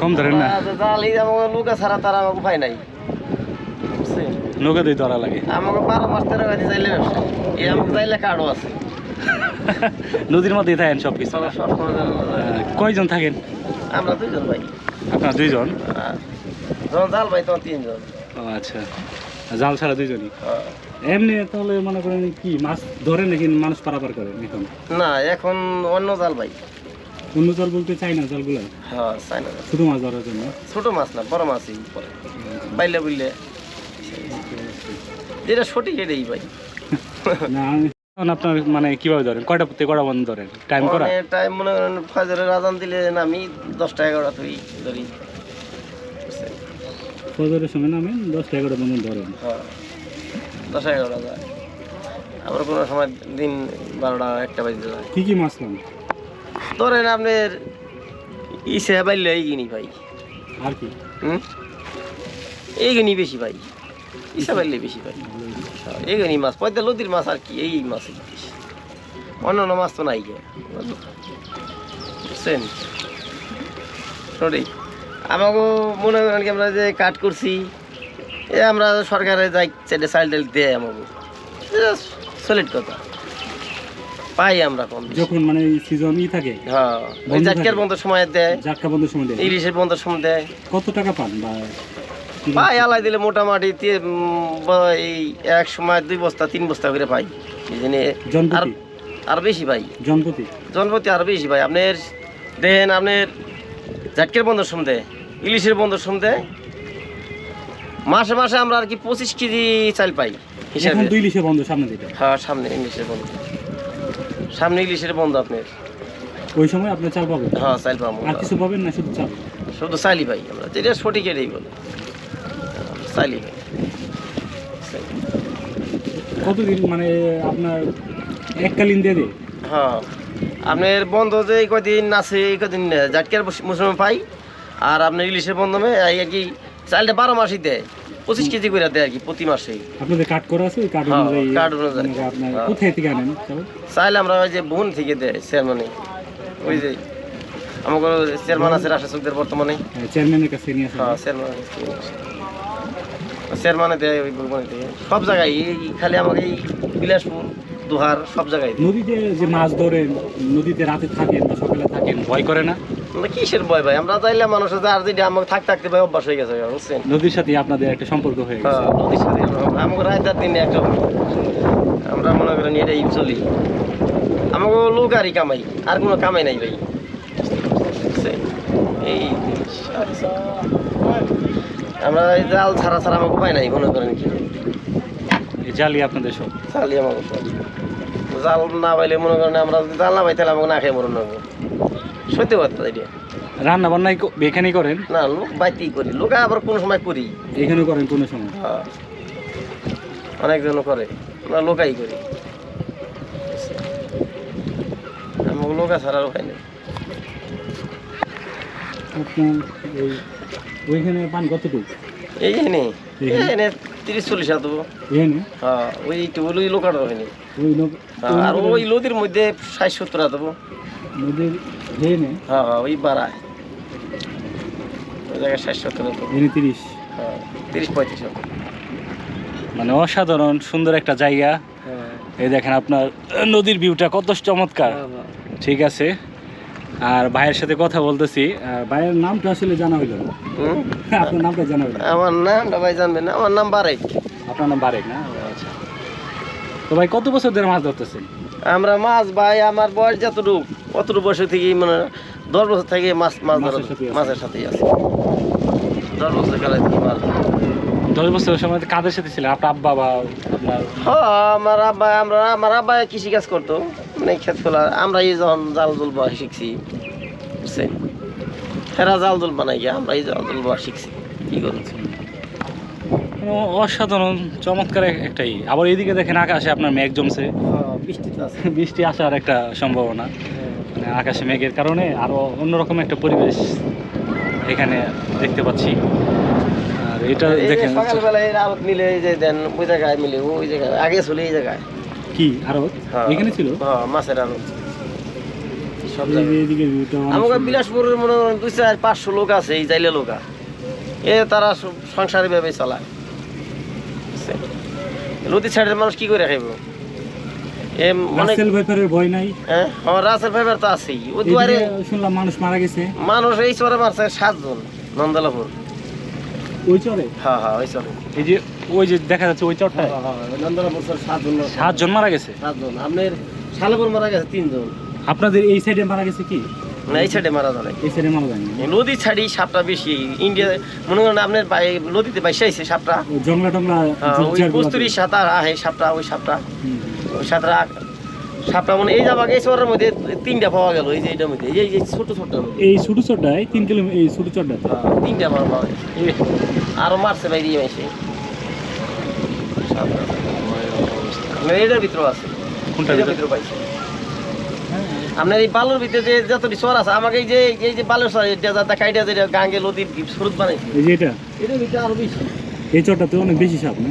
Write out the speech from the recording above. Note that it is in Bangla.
কম ধরেন না। জালি আমাকে লোকা ছাড়া তারা আমাকে উপায় নাই? নৌকা দিয়ে ধরা লাগে। আমাকে বারো মাস তেরো গাড়ি চাইলে ব্যবসা। এই আমাকে চাইলে কার্ডও আছে। নদীর মধ্যেই থাকেন সব কিছু। কয়জন থাকেন? আমরা দুইজন ভাই। আপনার দুইজন? যখন জাল ভাই তখন তিনজন। ও আচ্ছা। জাল ছাড়া দুইজনই? হ্যাঁ। এমনি তাহলে মনে করেন কি মাছ ধরে নাকি মানুষ পারাপার করে এখন? না এখন অন্য জাল ভাই। অন্য জাল বলতে চাই না জালগুলো? হ্যাঁ চাই না। ছোট মাছ ধরার জন্য? ছোট মাছ না বড় মাছই পরে বাইলে বুঝলে যেটা সঠিক এটাই ভাই। না আপনার মানে কীভাবে ধরেন? কয়টা থেকে কয়টা বন্ধ ধরেন? টাইম করা? টাইম মনে করেন ফজরের আজান দিলে আমি দশটা এগারোটা তুই ধরি? ফজরের সময় নামেন দশটা এগারোটা বন্ধ ধরেন। হ্যাঁ দশ এগারোটা যায়। আবার কোনো সময় দিন বারোটা একটা বাজতে যায়। কি কি মাছ পান ধরেন আপনার ইসে বাইলে এই কিনি ভাই। আর কি? হুম? এই কিনি বেশি ভাই। ইসে বাইলে বেশি ভাই। এই কিনি মাছ পয়দা নদীর মাছ আর কি এই মাছ বেশি। অন্য অন্য মাছ তো নাই গে। বুঝছেন? সরি। আমাকে মনে করেন কি আমরা যে কাট করছি এ আমরা সরকারে যাই চাইল টাইল দেয় আমাকে সলিড কথা। পাই আমরা কম যখন মানে সিজন ই থাকে হ্যাঁ জাটকের। বন্ধ সময় দেয় জাটকা বন্ধ সময় দেয়। ইলিশের বন্ধ সময় দেয়। কত টাকা পান বা পাই আলাই দিলে মোটামুটি এই এক সময় দুই বস্তা তিন বস্তা করে পাই। আর আর বেশি ভাই জনপতি? জনপতি আর বেশি ভাই আপনার দেন আপনার জাটকের বন্ধ দেয় ইলিশের বন্ধ দেয়। মাসে মাসে আমরা আর কি পঁচিশ কেজি চাল পাই হিসাবে। দুই লিশে বন্ধ সামনে হ্যাঁ সামনে ইলিশের বন্ধ। সামনে ইলিশের বন্ধ আপনার। ওই সময় আপনি চাল পাবেন? হ্যাঁ চাল পাবো। আর কিছু পাবেন না শুধু চাল? শুধু চাইলি ভাই আমরা যেটা সঠিক এটাই বলে। চাইলি ভাই। কতদিন মানে আপনার এককালীন দিয়ে দেয় হ্যাঁ আপনার বন্ধ যে এই কদিন আছে এই কদিন জাটকের মৌসুমে পাই আর আপনার ইলিশের বন্ধমে এই আর কি চালটা বারো মাসই দেয়। পঁচিশ কেজি করে দেয় আর কি প্রতি মাসে। আপনাদের কাট করা আছে? কার্ড হ্যাঁ, অনুযায়ী card অনুযায়ী। আপনার হ্যাঁ। কোথায় থেকে আনেন? চাল? আমরা ওই যে বোন থেকে দেয় চেয়ারম্যানে ওই যে আমাকে চেয়ারম্যান আছে রাষ্ট্রচকদের বর্তমানে। চেয়ারম্যানের কাছে নিয়ে আসেন। হ্যাঁ চেয়ারম্যান চেয়ারম্যানে দেয় ওই থেকে। সব জায়গায় এই খালি আমাকে এই বিলাসপুর দুহার সব জায়গায় নদীতে যে মাছ ধরেন নদীতে রাতে থাকেন বা সকালে থাকেন ভয় করে না? কিসের ভয় ভাই? আমরা চাইলে মানুষের যে আর যদি আমাকে থাকতে থাকতে ভাই অভ্যাস হয়ে গেছে বুঝছেন? নদীর সাথে আপনাদের একটা সম্পর্ক হয়ে গেছে। হ্যাঁ, নদীর সাথে আমাকে রায়তার দিনে একটা আমরা মনে করেন এটাই চলি। আমাকে লোক আরই কামাই আর কোনো কামাই নাই ভাই। এই। আমরা এই জাল ছাড়া ছাড়া আমাকে উপায় নাই মনে করেন কি? জালি আপনাদের সব। চালি আমাকে সব। জাল না পাইলে মনে করেন আমরা জাল না পাই তাহলে আমাকে না খেয়ে মরণ সত্যি কথা এটা। রান্না বান্নাই ক- এখানেই করেন? না লোক বাইতেই করি। লোক আবার কোনো সময় করি। এখানেও করেন কোনো সময়? হ্যাঁ। অনেকজন করে। আমরা লোকাই করি। আমাকে লোকা ছাড়া উপায় নেই ওইখানে পান কতটুকু? এই এনে এইখানে? এনে তিরিশ চল্লিশ হাত এখানে হ্যাঁ ওই একটু ওই লোকাটা হয়নি। হ্যাঁ, আর ওই নদীর মধ্যে ষাট সত্তর হাত দেবো নদীর এখানে হ্যাঁ হ্যাঁ ওই বাড়ায় ওই জায়গায় ষাট সত্তর দেবো তিরিশ। হ্যাঁ তিরিশ পঁয়ত্রিশ মানে অসাধারণ সুন্দর একটা জায়গা। হ্যাঁ। এই দেখেন আপনার নদীর ভিউটা কত চমৎকার। ঠিক আছে। আর ভাইয়ের সাথে কথা বলতেছি। আর ভাইয়ের নামটা আসলে জানা হইল? আপনার নামটা জানা হইল আমার নামটা ভাই জানবেন না। আমার নাম বারেক। আপনার নাম বারেক না? আচ্ছা। তো ভাই কত বছর ধরে মাছ ধরতেছেন? আমরা মাছ ভাই আমার বয়স যতটুকু। অতটুকু বয়স থেকে মানে দশ বছর থেকে মাছ মাছ ধরা মাছের সাথেই আছে। সাথেই আছে। দশ বছর কালে থেকে মাছ? দশ বছরের সময় কাদের সাথে ছিলেন? আপনার আব্বা বা আপনার হ্যাঁ আমার আব্বা আমরা আমার আব্বা কৃষি কাজ করতো মানে খোলা। আমরা এই যখন জাল জল বা শিখছি বুঝছেন? হেরা জাল জল বানাই গিয়ে আমরা এই জাল জল বা শিখছি। কি অসাধারণ চমৎকার একটাই। আবার এইদিকে দেখেন আকাশে আপনার মেঘ জমছে। বৃষ্টি তো আছে। বৃষ্টি আসার একটা সম্ভাবনা। মানে আকাশে মেঘের কারণে আরও অন্যরকম একটা পরিবেশ এখানে দেখতে পাচ্ছি। আর এটা দেখেন সকালবেলা এই আরত মিলে এই যে দেন ওই জায়গায় মিলে ওই জায়গায় আগে চলে এই জায়গায়। কি আরও হ্যাঁ। এখানে ছিল? হ্যাঁ মাছের আরত আমাকে। বিলাসপুরের মনে দুই চার পাঁচশো লোক আছে এই জাইলে লোকা এ তারা সংসারে ভাবে চালায়? নদী সাইডের মানুষ কি করে খাইব? রাসেল ভাইপারের ভয় নাই। হ্যাঁ আমার রাসেল ফাইবার তো আছেই। ও দুয়ারে শুনলাম মানুষ মারা গেছে। মানুষ এই চরে মারছে সাতজন নন্দলাপুর। ওই চরে? হ্যাঁ হ্যাঁ ওই চরে। এই যে ওই যে দেখা যাচ্ছে ওই হ্যাঁ হ্যাঁ ওই নন্দলাপুর চরে সাতজন সাতজন মারা গেছে? সাতজন। আপনার শালেপুর মারা গেছে তিনজন। আপনাদের এই সাইডে মারা গেছে কি? না এই সাইডে মারা যায় এই সাইডে মারা নদী ছাড়ি সাপটা বেশি। ইন্ডিয়া মনে করেন আপনার বাই- নদীতে বাইসে আইছে সাপটা। জংলা টংলা সাঁতার আহে সাপটা ওই সাপটা। ওই সাপটা মানে এই যাবা এই শহরের মধ্যে তিনটা পাওয়া গেল এই যে এইটার মধ্যে। এই যে ছোট ছোট এই ছোট চরটায় তিন কিলোমিটার এই ছোট চরটায় তিনটা পাওয়া পাওয়া গেছে আরও মারছে বাইরে মাইছে। আপনার এটার ভিতরে আছে। কোনটার ভিতরে? পাইছে। আপনার এই বালুর ভিতরে যে যতটি চর আছে আমাকে এই যে এই যে বালুর চর এটা যা দেখাইটা যেটা গাঙ্গে নদীর স্রোত বানাইছে। এই যে এটা? এটার ভিতরে আরও বেশি। এই চরটাতে অনেক বেশি সাপ না?